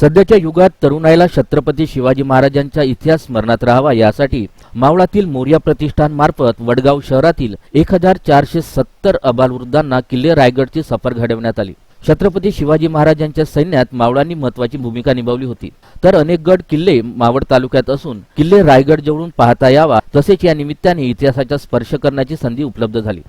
सध्याच्या युगात तरुणाईला छत्रपती शिवाजी महाराजांचा इतिहास स्मरणात राहावा यासाठी मावळातील मोर्या प्रतिष्ठानमार्फत वडगाव शहरातील एक हजार चारशे सत्तर अबालवृद्धांना किल्ले रायगडची सफर घडवण्यात आली. छत्रपती शिवाजी महाराजांच्या सैन्यात मावळांनी महत्वाची भूमिका निभावली होती. तर अनेक गड किल्ले मावळ तालुक्यात असून किल्ले रायगड जवळून पाहता यावा तसेच या निमित्ताने इतिहासाचा स्पर्श करण्याची संधी उपलब्ध झाली.